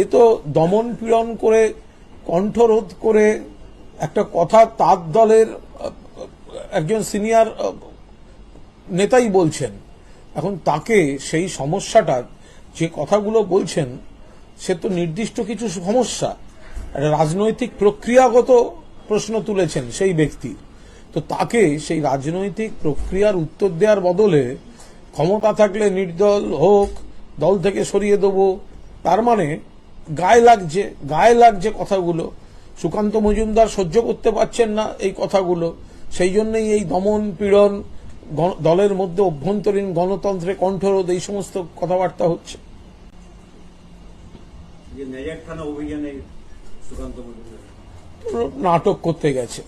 এ তো দমন পীড়ন করে, কণ্ঠরোধ করে একটা কথা তার দলের, একজন সিনিয়র নেতাই বলছেন। এখন তাকে সেই সমস্যাটা, যে কথাগুলো বলছেন, সে তো নির্দিষ্ট কিছু সমস্যা। একটা রাজনৈতিক প্রক্রিয়াগত প্রশ্ন তুলেছেন সেই ব্যক্তি। তো তাকে সেই রাজনৈতিক প্রক্রিয়ার উত্তর দেওয়ার বদলে ক্ষমতা থাকলে নির্দল হোক, দল থেকে সরিয়ে দেবো তার মানে গায়ে লাগছে গায়ে লাগছে কথাগুলো। সুকান্ত মজুমদার সহ্য করতে পারছেন না এই কথাগুলো। সেই জন্যই এই দমন পীড়ন দলের মধ্যে অভ্যন্তরীণ গণতন্ত্রে কণ্ঠরোধ এই সমস্ত কথাবার্তা হচ্ছে। নাটক করতে গেছে।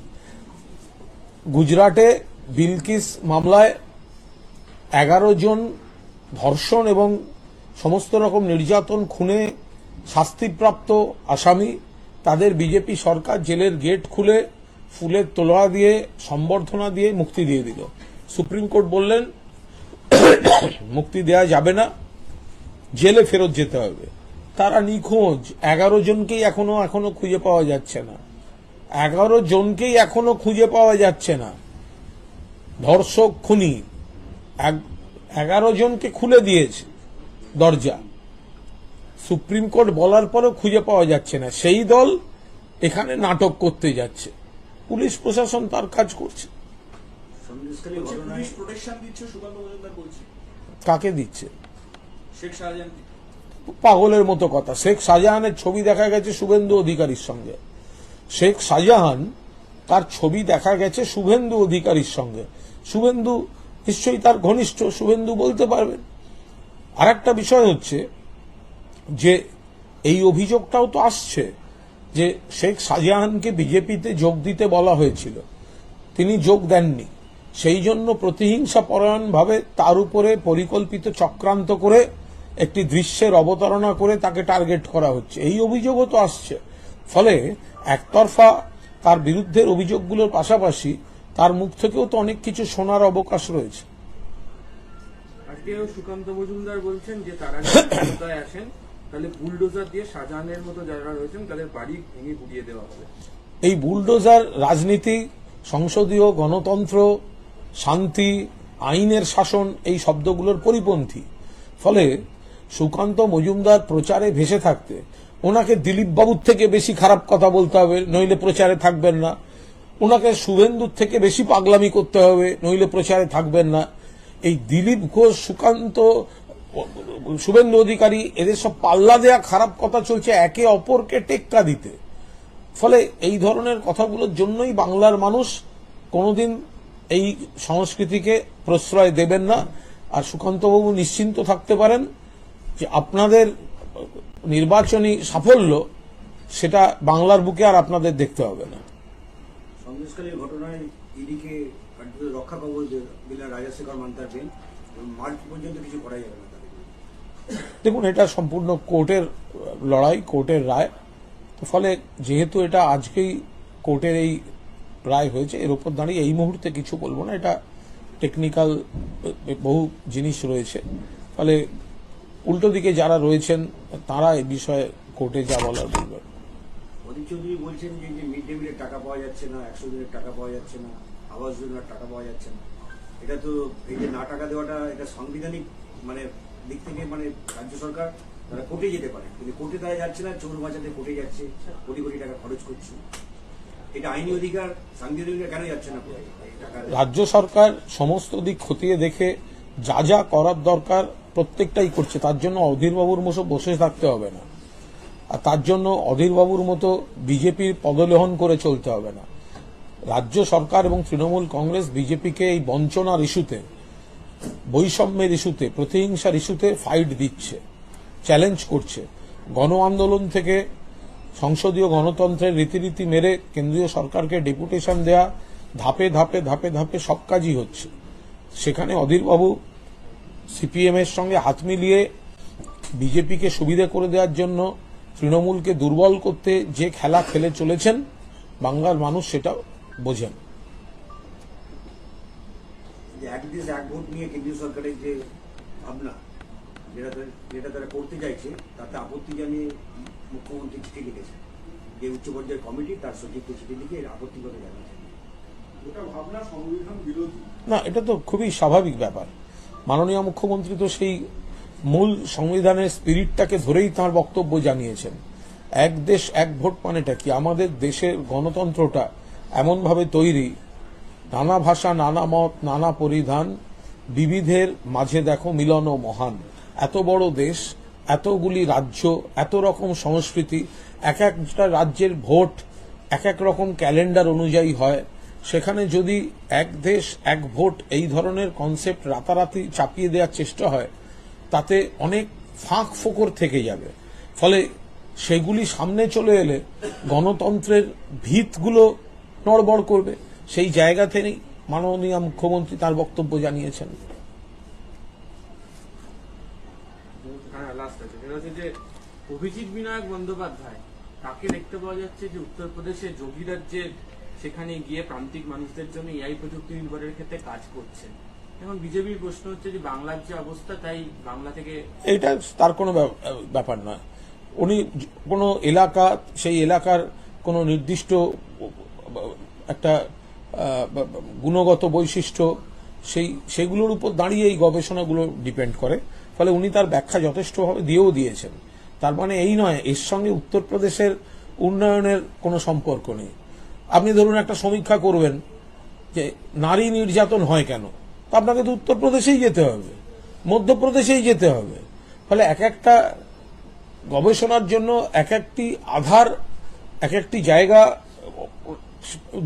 গুজরাটে বিলকিস মামলায় এগারো জন ধর্ষণ এবং সমস্ত রকম নির্যাতন, খুনে, শাস্তিপ্রাপ্ত আসামি, তাদের বিজেপি সরকার জেলের গেট খুলে, ফুলের তোলা দিয়ে, সম্বর্ধনা দিয়ে মুক্তি দিয়ে দিল। সুপ্রিম কোর্ট বললেন, মুক্তি দেয়া যাবে না, জেলে ফেরত যেতে হবে। তারা নিখোঁজ, এগারো জনকেই এখনও এখনও খুঁজে পাওয়া যাচ্ছে না। এগারো জনকেই এখনও খুঁজে পাওয়া যাচ্ছে না। ধর্ষক, খুনি এগারো জনকে খুলে দিয়েছে। দরজা। সুপ্রিম কোর্ট বলার পরও খুঁজে পাওয়া যাচ্ছে না। সেই দল এখানে নাটক করতে যাচ্ছে। পুলিশ প্রশাসন তার কাজ করছে। বলছে। কাকে দিচ্ছে? পাগলের মতো কথা। শেখ শাহজাহানের ছবি দেখা গেছে শুভেন্দু অধিকারীর সঙ্গে। শেখ শাহজাহান তার ছবি দেখা গেছে শুভেন্দু অধিকারীর সঙ্গে। শুভেন্দু নিশ্চয়ই তার ঘনিষ্ঠ শুভেন্দু বলতে পারবেন। আর একটা বিষয় হচ্ছে যে এই অভিযোগটাও তো আসছে যে শেখ শাহজাহানকে বিজেপিতে যোগ দিতে বলা হয়েছিল। তিনি যোগ দেননি। সেই জন্য প্রতিহিংসা পরায়ণভাবে তার উপরে পরিকল্পিত চক্রান্ত করে একটি দৃশ্যের অবতারণা করে তাকে টার্গেট করা হচ্ছে। এই অভিযোগও তো আসছে। ফলে একতরফা তার বিরুদ্ধের অভিযোগগুলোর পাশাপাশি তার মুখ থেকেও তো অনেক কিছু শোনার অবকাশ রয়েছে। সুকান্ত মজুমদার বলছেন যে তারা যদি তাহলে বুলডোজার দিয়ে শাহজাহানের মতো যারা রয়েছেন, তাদের বাড়ি ভেঙে গুড়িয়ে দেওয়া হবে। এই বুলডোজার রাজনীতি, সংসদীয় গণতন্ত্র, শান্তি, আইনের শাসন, এই শব্দগুলোর পরিপন্থী। ফলে সুকান্ত মজুমদার প্রচারে ভেসে থাকতে, ওনাকে দিলীপ বাবুর থেকে বেশি খারাপ কথা বলতে হবে, নইলে প্রচারে থাকবেন না। ওনাকে শুভেন্দুর থেকে বেশি পাগলামি করতে হবে, নইলে প্রচারে থাকবেন না। এই দিলীপ ঘোষ, সুকান্ত, শুভেন্দু অধিকারী, এদের সব পাল্লা দেয়া খারাপ কথা চলছে একে অপরকে টেক্কা দিতে। ফলে এই ধরনের কথাগুলোর জন্যই বাংলার মানুষ কোনোদিন এই সংস্কৃতিকে প্রশ্রয় দেবেন না। আর সুকান্তবাবু নিশ্চিন্ত থাকতে পারেন যে আপনাদের নির্বাচনী সাফল্য, সেটা বাংলার বুকে আর আপনাদের দেখতে হবে না। ঘটনায় ইডিকে রক্ষা দিলেন রাজাশেখর মান্তার এবং মার্চ পর্যন্ত কিছু করা যাবে না দেখুন এটা সম্পূর্ণ কোর্টের লড়াই কোর্টের রায়। তো ফলে যেহেতু এটা আজকেই কোর্টের এই রায় হয়েছে এর উপর দাঁড়িয়ে এই মুহূর্তে কিছু বলব না। এটা টেকনিক্যাল বহু জিনিস রয়েছে। ফলে উল্টো দিকে যারা রয়েছেন তারা এই বিষয়ে কোর্টে যা বলার বলবেন। অধীর চৌধুরী বলছেন যে যে মিড ডে মিলের টাকা পাওয়া যাচ্ছে না একশো দিনের টাকা পাওয়া যাচ্ছে না। আবাস যোজনার টাকা পাওয়া যাচ্ছে না। এটা তো এই যে না টাকা দেওয়াটা, এটা সাংবিধানিক মানে দিক থেকে মানে রাজ্য সরকার তারা কোর্টে যেতে পারে। কিন্তু কোর্টে তারা যাচ্ছে না, চোর বাঁচাতে কোর্টে যাচ্ছে, কোটি কোটি টাকা খরচ করছে। এটা আইনি অধিকার, সাংবিধানিক কেন যাচ্ছে না রাজ্য সরকার সমস্ত দিক খতিয়ে দেখে যা যা করার দরকার প্রত্যেকটাই করছে। তার জন্য অধীরবাবুর মতো বসে থাকতে হবে না। আর তার জন্য অধীরবাবুর মতো বিজেপির পদলেহন করে চলতে হবে না। রাজ্য সরকার এবং তৃণমূল কংগ্রেস বিজেপিকে এই বঞ্চনার ইস্যুতে, বৈষম্যের ইস্যুতে, প্রতিহিংসার ইস্যুতে ফাইট দিচ্ছে চ্যালেঞ্জ করছে। গণ আন্দোলন থেকে সংসদীয় গণতন্ত্রের রীতিনীতি মেরে কেন্দ্রীয় সরকারকে ডেপুটেশন দেয়া ধাপে ধাপে ধাপে ধাপে সব কাজই হচ্ছে। সেখানে অধীরবাবু সিপিএম এর সঙ্গে হাত মিলিয়ে বিজেপিকে সুবিধা করে দেওয়ার জন্য তৃণমূলকে দুর্বল করতে যে খেলা খেলে চলেছেন, বাংলার মানুষ সেটা বোঝেন। যে এক দেশ এক ভোট নিয়ে কেন্দ্রীয় সরকারের যে ভাবনা যেটা তারা- যেটা তারা করতে চাইছে তাতে আপত্তি জানিয়ে মুখ্যমন্ত্রী চিঠি লিখেছেন। যে উচ্চ পর্যায়ের কমিটি তার সচিবকে চিঠি লিখে এর আপত্তি করে বিরোধী। না এটা তো খুবই স্বাভাবিক ব্যাপার। মাননীয় মুখ্যমন্ত্রী তো সেই মূল সংবিধানের স্পিরিটটাকে ধরেই তার বক্তব্য জানিয়েছেন। এক দেশ এক ভোট মানেটা কি? আমাদের দেশের গণতন্ত্রটা এমনভাবে তৈরি, নানা ভাষা, নানা মত, নানা পরিধান, বিবিধের মাঝে দেখো মিলন ও মহান। এত বড় দেশ, এতগুলি রাজ্য, এত রকম সংস্কৃতি, এক একটা রাজ্যের ভোট এক এক রকম ক্যালেন্ডার অনুযায়ী হয়। সেখানে যদি এক দেশ এক ভোট এই ধরনের কনসেপ্ট রাতারাতি চাপিয়ে দেওয়ার চেষ্টা হয়, তাতে অনেক ফাঁক ফোকর থেকে যাবে। ফলে সেগুলি সামনে চলে এলে গণতন্ত্রের ভিতগুলো নড়বড় করবে। সেই জায়গা থেকেই মাননীয় মুখ্যমন্ত্রী তার বক্তব্য জানিয়েছেন। হ্যাঁ অভিজিৎ বিনায়ক বন্দ্যোপাধ্যায় তাকে দেখতে পাওয়া যাচ্ছে যে উত্তরপ্রদেশে যোগী রাজ্যের সেখানে গিয়ে প্রান্তিক মানুষদের জন্য এআই প্রযুক্তি নির্ভরের ক্ষেত্রে কাজ করছেন। এখন বিজেপির প্রশ্ন হচ্ছে যে বাংলার যে অবস্থা তাই বাংলা থেকে এটা তার কোনো ব্যাপ- ব্যাপার নয়। উনি কোনো এলাকা সেই এলাকার কোনো নির্দিষ্ট একটা গুণগত বৈশিষ্ট্য, সেই, সেগুলোর উপর দাঁড়িয়ে এই গবেষণাগুলো ডিপেন্ড করে। ফলে উনি তার ব্যাখ্যা যথেষ্টভাবে দিয়েও দিয়েছেন। তার মানে এই নয়, এর সঙ্গে উত্তরপ্রদেশের উন্নয়নের কোনো সম্পর্ক নেই। আপনি ধরুন একটা সমীক্ষা করবেন যে নারী নির্যাতন হয় কেন? তো আপনাকে তো উত্তরপ্রদেশেই যেতে হবে, মধ্যপ্রদেশেই যেতে হবে। ফলে এক একটা গবেষণার জন্য এক একটি আধার, এক একটি জায়গা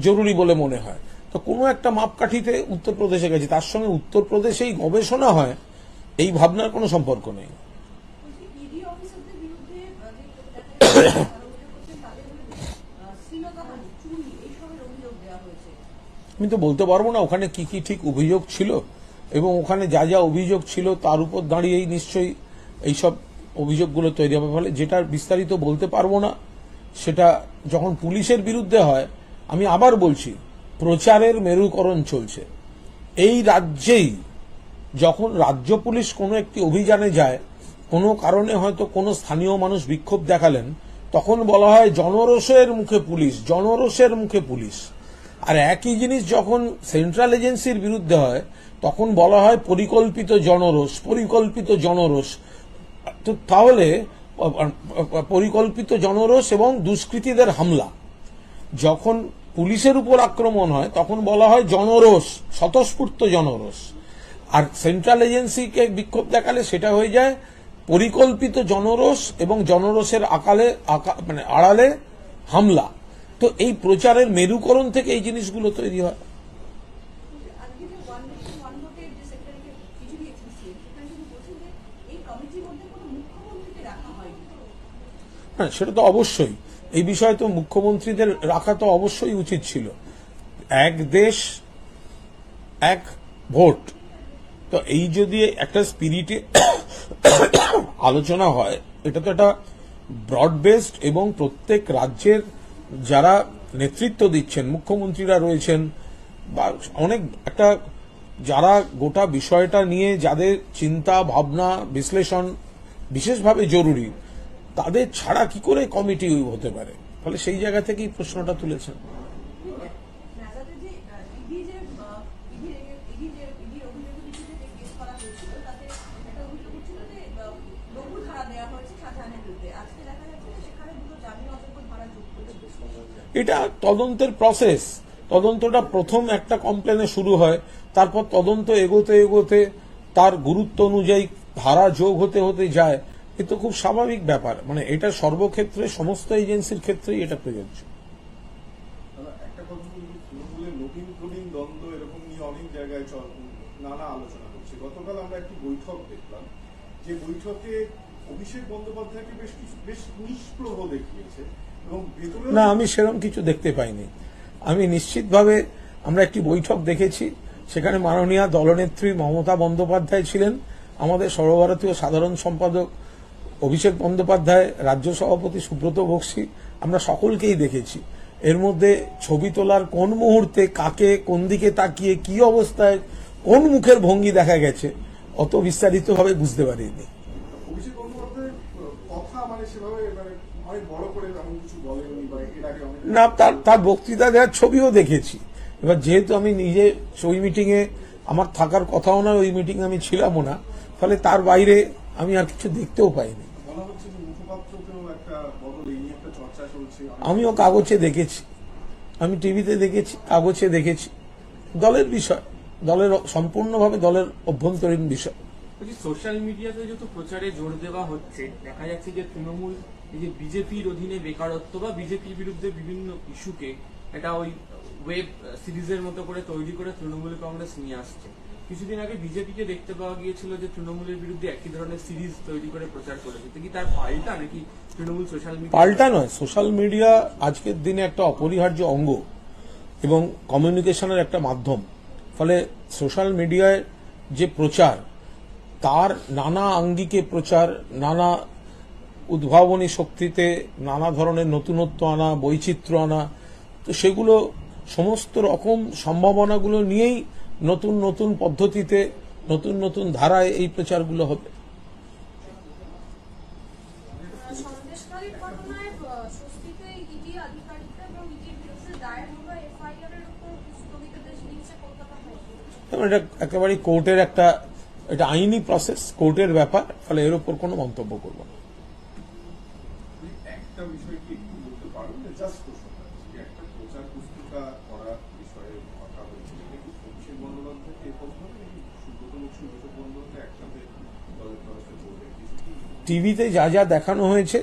জরুরি বলে মনে হয়। তো কোনো একটা মাপকাঠিতে উত্তরপ্রদেশে গেছে, তার সঙ্গে উত্তরপ্রদেশেই গবেষণা হয়, এই ভাবনার কোনো সম্পর্ক নেই। আমি তো বলতে পারব না ওখানে কি কি ঠিক অভিযোগ ছিল, এবং ওখানে যা যা অভিযোগ ছিল তার উপর দাঁড়িয়েই নিশ্চয়ই এইসব অভিযোগগুলো তৈরি হবে। ফলে যেটা বিস্তারিত বলতে পারব না, সেটা যখন পুলিশের বিরুদ্ধে হয় আমি আবার বলছি, প্রচারের মেরুকরণ চলছে। এই রাজ্যেই যখন রাজ্য পুলিশ কোনো একটি অভিযানে যায়, কোনো কারণে হয়তো কোনো স্থানীয় মানুষ বিক্ষোভ দেখালেন, তখন বলা হয় জনরোষের মুখে পুলিশ, জনরোষের মুখে পুলিশ। আর একই জিনিস যখন সেন্ট্রাল এজেন্সির বিরুদ্ধে হয়, তখন বলা হয় পরিকল্পিত জনরোষ পরিকল্পিত জনরোষ। তো তাহলে, পরিকল্পিত জনরোষ এবং দুষ্কৃতীদের হামলা। যখন পুলিশের উপর আক্রমণ হয়, তখন বলা হয় জনরোষ, স্বতঃস্ফূর্ত জনরোষ। আর সেন্ট্রাল এজেন্সিকে বিক্ষোভ দেখালে সেটা হয়ে যায় পরিকল্পিত জনরোষ এবং জনরোষের আকালে, আকা- মানে আড়ালে হামলা। তো এই প্রচারের মেরুকরণ থেকে এই জিনিসগুলো তৈরি হয়। হ্যাঁ সেটা তো অবশ্যই। এই বিষয়ে তো মুখ্যমন্ত্রীদের রাখা তো অবশ্যই উচিত ছিল। এক দেশ, এক ভোট। তো এই যদি একটা স্পিরিটে আলোচনা হয়, এটা তো একটা ব্রড বেসড এবং প্রত্যেক রাজ্যের যারা নেতৃত্ব দিচ্ছেন, মুখ্যমন্ত্রীরা রয়েছেন, বা অনেক একটা যারা গোটা বিষয়টা নিয়ে যাদের চিন্তা, ভাবনা, বিশ্লেষণ বিশেষভাবে জরুরি তাদের ছাড়া কি করে কমিটি হতে পারে? ফলে সেই জায়গা থেকেই প্রশ্নটা তুলেছেন। এটা তদন্তের প্রসেস তদন্তটা প্রথম একটা কমপ্লেনে শুরু হয়, তারপর তদন্ত এগোতে এগোতে তার গুরুত্ব অনুযায়ী ধারা যোগ হতে হতে যায়। এ তো খুব স্বাভাবিক ব্যাপার। মানে এটা সর্বক্ষেত্রে সমস্ত এজেন্সির ক্ষেত্রেই এটা প্রযোজ্য। দাদা, একটা কথা বলি তৃণমূলের নতুন প্রবীণ দ্বন্দ্ব এরকম নিয়ে অনেক জায়গায় চল নানা আলোচনা হচ্ছে। গতকাল আমরা একটি বৈঠক দেখলাম যে বৈঠকে অভিষেক বন্দ্যোপাধ্যায়কে বেশ কিছু বেশ নিষ্প্রভ দেখিয়েছে এবং না আমি সেরকম কিছু দেখতে পাইনি। আমি নিশ্চিতভাবে আমরা একটি বৈঠক দেখেছি সেখানে মাননীয় দলনেত্রী মমতা বন্দ্যোপাধ্যায় ছিলেন। আমাদের সর্বভারতীয় সাধারণ সম্পাদক অভিষেক বন্দ্যোপাধ্যায় রাজ্য সভাপতি সুব্রত বক্সি আমরা সকলকেই দেখেছি। এর মধ্যে ছবি তোলার কোন মুহূর্তে কাকে কোন দিকে তাকিয়ে কি অবস্থায় কোন মুখের ভঙ্গি দেখা গেছে অত বিস্তারিতভাবে বুঝতে পারিনি। মানে মানে না তার তার বক্তৃতা দেওয়ার ছবিও দেখেছি। এবার যেহেতু আমি নিজে ওই মিটিংয়ে আমার থাকার কথাও না ওই মিটিংয়ে আমি ছিলামও না ফলে তার বাইরে আমি আর কিছু দেখতেও পাইনি। বলা হচ্ছে যে মুখপাত্রকেও একটা বদল এই নিয়ে একটা চর্চা চলছে। আমিও কাগজে দেখেছি। আমি টিভিতে দেখেছি কাগজে দেখেছি। দলের বিষয় দলের সম্পূর্ণভাবে দলের অভ্যন্তরীণ বিষয়। বলছি সোশ্যাল মিডিয়াতে যেহেতু প্রচারে জোর দেওয়া হচ্ছে দেখা যাচ্ছে যে তৃণমূল এই যে বিজেপির অধীনে বেকারত্ব বা বিজেপির বিরুদ্ধে বিভিন্ন ইস্যুকে এটা ওই ওয়েব সিরিজের মতো করে তৈরি করে তৃণমূল কংগ্রেস নিয়ে আসছে। কিছুদিন আগে বিজেপিকে দেখতে পাওয়া গিয়েছিল যে তৃণমূলের বিরুদ্ধে একই ধরনের সিরিজ তৈরি করে প্রচার করেছে। কি তার পাল্টা নাকি তৃণমূল সোশ্যাল মিডিয়া পাল্টা নয় সোশ্যাল মিডিয়া আজকের দিনে একটা অপরিহার্য অঙ্গ এবং কমিউনিকেশনের একটা মাধ্যম। ফলে সোশ্যাল মিডিয়ায় যে প্রচার, তার নানা আঙ্গিকে প্রচার, নানা উদ্ভাবনী শক্তিতে নানা ধরনের নতুনত্ব আনা, বৈচিত্র্য আনা, তো সেগুলো সমস্ত রকম সম্ভাবনাগুলো নিয়েই নতুন নতুন পদ্ধতিতে নতুন নতুন ধারায় এই প্রচারগুলো হবে। এটা একেবারে কোর্টের একটা এটা আইনি প্রসেস কোর্টের ব্যাপার ফলে এর উপর কোনো মন্তব্য করব না একটা বিষয় কি একটু বলতে পারবেন জাস্ট প্রশ্নটা যে একটা প্রচার পুস্তিকা করার বিষয়ে কথা হয়েছে এটা কি অভিষেক বন্দ্যোপাধ্যায় কে প্রথম নাকি সুব্রত বক্সী অভিষেক বন্দ্যোপাধ্যায় একসাথে দলের তরফে বলবে কিছু কি টিভিতে যা যা দেখানো হয়েছে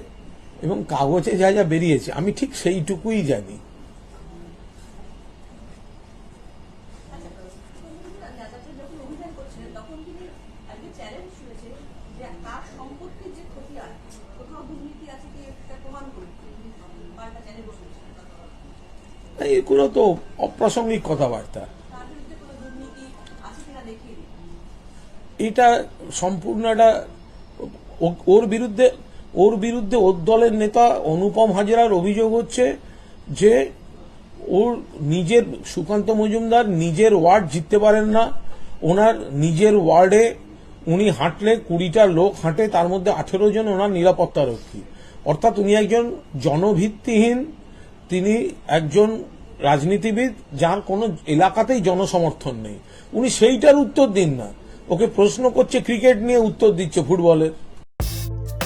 এবং কাগজে যা যা বেরিয়েছে আমি ঠিক সেইটুকুই জানি। আচ্ছা এগুলো তো অপ্রাসঙ্গিক কথাবার্তা। এটা সম্পূর্ণ একটা ও- ওর বিরুদ্ধে ওর বিরুদ্ধে ওর দলের নেতা অনুপম হাজরার অভিযোগ হচ্ছে যে ওর নিজের সুকান্ত মজুমদার নিজের ওয়ার্ড জিততে পারেন না। ওনার নিজের ওয়ার্ডে উনি হাঁটলে কুড়িটা লোক হাঁটে, তার মধ্যে আঠেরো জন ওনার নিরাপত্তারক্ষী অর্থাৎ উনি একজন জনভিত্তিহীন, তিনি একজন রাজনীতিবিদ যার কোনো এলাকাতেই জনসমর্থন নেই। উনি সেইটার উত্তর দিন না। ওকে প্রশ্ন করছে, ক্রিকেট নিয়ে উত্তর দিচ্ছে ফুটবলের।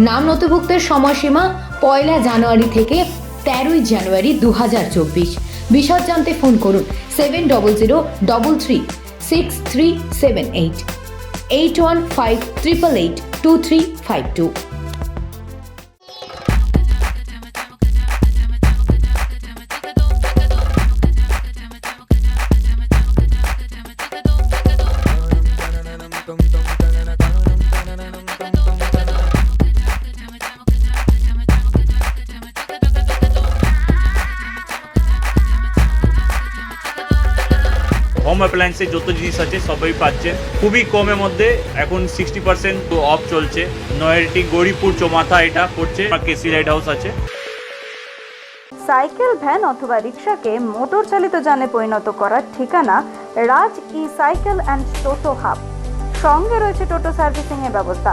নাম নথিভুক্তের সময়সীমা পয়লা জানুয়ারি থেকে তেরোই জানুয়ারি দু হাজার চব্বিশ। বিশদ জানতে ফোন করুন seven double zero double three six three seven eight eight one five triple eight two three five two. অ্যাপ্লায়েন্সের যত জিনিস আছে, সবই পাচ্ছেন খুবই কমের মধ্যে এখন সিক্সটি পার্সেন্ট অফ চলছে। নয়ারটি গৌরীপুর চৌমাথা এটা পড়ছে কেসি লাইট হাউস আছে। সাইকেল, ভ্যান অথবা রিক্সাকে মোটর চালিত যানে পরিণত করার ঠিকানা Raj e cycle and toto hub. সঙ্গে রয়েছে টোটো সার্ভিসিং এর ব্যবস্থা।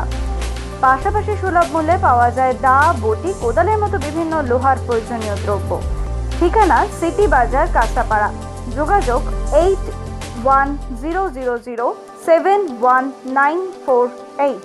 পাশাপাশি সুলভ মূল্যে পাওয়া যায় দা বটি, কোদালের মতো বিভিন্ন লোহার প্রয়োজনীয় দ্রব্য। ঠিকানা সিটি বাজার কাঁচাপাড়া যোগাযোগ eight one zero zero zero seven one nine four eight.